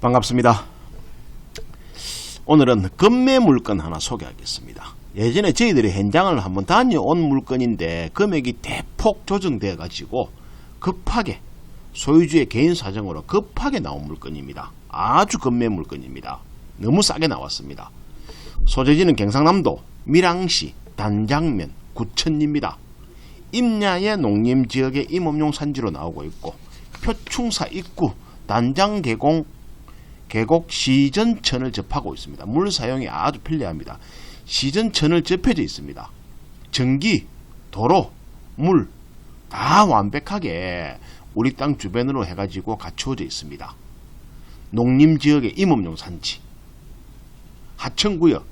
반갑습니다. 오늘은 금매 물건 하나 소개하겠습니다. 예전에 저희들이 현장을 한번 다녀온 물건인데 금액이 대폭 조정되어 가지고 급하게 소유주의 개인 사정으로 급하게 나온 물건입니다. 아주 금매 물건입니다. 너무 싸게 나왔습니다. 소재지는 경상남도 밀양시 단장면 구천리입니다. 임야의 농림지역의 임업용 산지로 나오고 있고 표충사 입구 단장 계공 계곡 시전천을 접하고 있습니다. 물 사용이 아주 편리합니다. 시전천을 접해져 있습니다. 전기, 도로, 물 다 완벽하게 우리 땅 주변으로 해가지고 갖추어져 있습니다. 농림지역의 임업용 산지, 하천구역,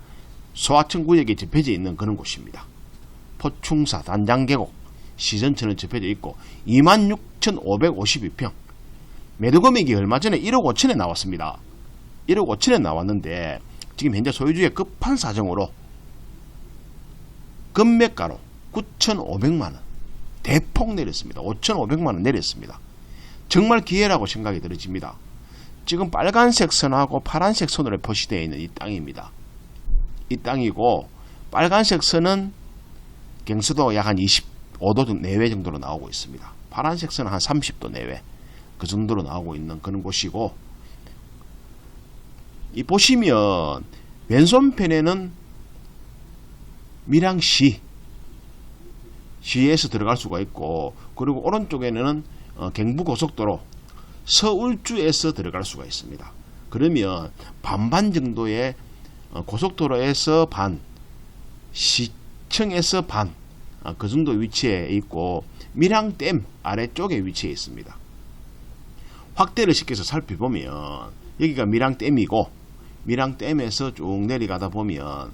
소하천구역에 접해져 있는 그런 곳입니다. 포충사 단장계곡 시전천을 접해져 있고 26,552평 매도 금액이 얼마 전에 1억 5천에 나왔습니다. 1억 5천에 나왔는데 지금 현재 소유주의 급한 사정으로 금매가로 9,500만 원 대폭 내렸습니다. 5,500만 원 내렸습니다. 정말 기회라고 생각이 들어집니다. 지금 빨간색 선하고 파란색 선으로 표시되어 있는 이 땅입니다. 이 땅이고 빨간색 선은 경수도 약 한 25도 내외 정도로 나오고 있습니다. 파란색 선은 한 30도 내외 그 정도로 나오고 있는 그런 곳이고 이 보시면 왼손편에는 밀양 시 시에서 들어갈 수가 있고 그리고 오른쪽에는 어, 경부고속도로 서울주에서 들어갈 수가 있습니다. 그러면 반반 정도의 어, 고속도로에서 반, 시청에서 반, 어, 그 정도 위치에 있고 밀양댐 아래쪽에 위치해 있습니다. 확대를 시켜서 살펴보면 여기가 밀양댐이고 밀양댐에서 쭉 내려가다 보면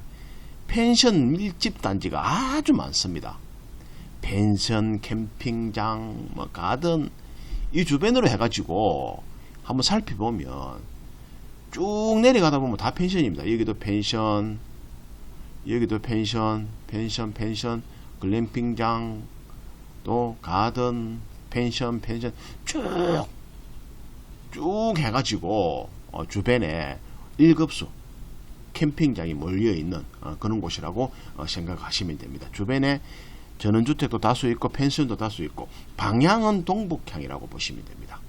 펜션 밀집 단지가 아주 많습니다. 펜션, 캠핑장, 뭐 가든 이 주변으로 해가지고 한번 살펴보면 쭉 내려가다 보면 다 펜션입니다. 여기도 펜션, 여기도 펜션, 펜션, 펜션, 글램핑장, 또 가든, 펜션, 펜션 쭉, 쭉 해가지고 어, 주변에 1급수 캠핑장이 몰려 있는 어, 그런 곳이라고 어, 생각하시면 됩니다. 주변에 전원주택도 다수 있고 펜션도 다수 있고 방향은 동북향이라고 보시면 됩니다.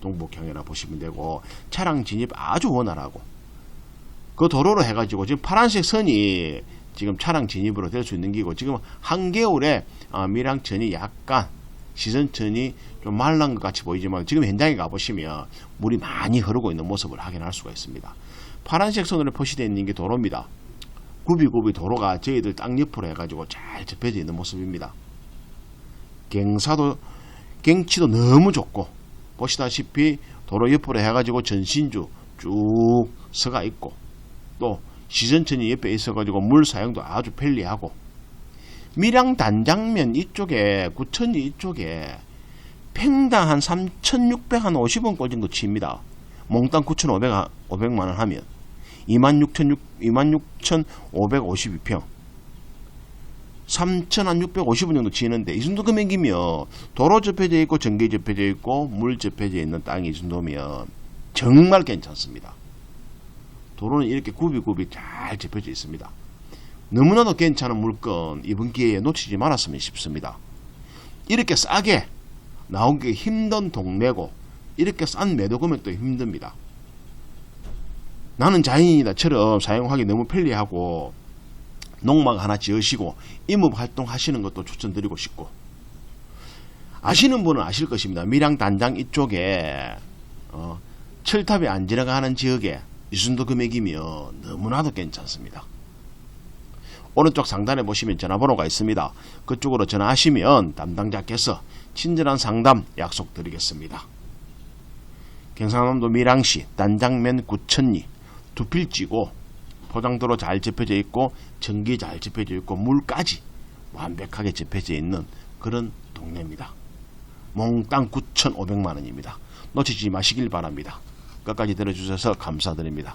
동북향이라 보시면 되고 차량 진입 아주 원활하고 그 도로로 해가지고 지금 파란색 선이 지금 차량 진입으로 될 수 있는 기고 지금 한겨울에 어, 밀양천이 약간 시선천이 좀 말란 것 같이 보이지만 지금 현장에 가보시면 물이 많이 흐르고 있는 모습을 확인할 수가 있습니다. 파란색 선으로 표시되어 있는 게 도로입니다. 구비구비 도로가 저희들 땅 옆으로 해가지고 잘 접혀져 있는 모습입니다. 경사도 경치도 너무 좋고 보시다시피 도로 옆으로 해가지고 전신주 쭉 서가 있고 또 시전천이 옆에 있어가지고 물 사용도 아주 편리하고 밀양 단장면 이쪽에 구천리 이쪽에 팽당 한 3,650원 꼴 정도 칩니다. 몽땅 9,500 500만 원 하면 26,552평 3,650원 정도 치는데 이 정도 금액이면 도로 접해져 있고 전기 접해져 있고 물 접해져 있는 땅이 이 정도면 정말 괜찮습니다. 도로는 이렇게 굽이굽이 잘 접혀져 있습니다. 너무나도 괜찮은 물건 이번 기회에 놓치지 말았으면 싶습니다. 이렇게 싸게 나오기 힘든 동네고 이렇게 싼 매도 금액도 힘듭니다. 나는 자연이다처럼 사용하기 너무 편리하고 농막 하나 지으시고 임업 활동 하시는 것도 추천드리고 싶고 아시는 분은 아실 것입니다. 밀양 단장 이쪽에 어, 철탑이 안 지나가는 지역에 이 정도 금액이면 너무나도 괜찮습니다. 오른쪽 상단에 보시면 전화번호가 있습니다. 그쪽으로 전화하시면 담당자께서 친절한 상담 약속드리겠습니다. 경상남도 밀양시 단장면 구천리 두 필지고 포장도로 잘 접혀져 있고 전기 잘 접혀져 있고 물까지 완벽하게 접혀져 있는 그런 동네입니다. 몽땅 9,500만 원입니다. 놓치지 마시길 바랍니다. 끝까지 들어주셔서 감사드립니다.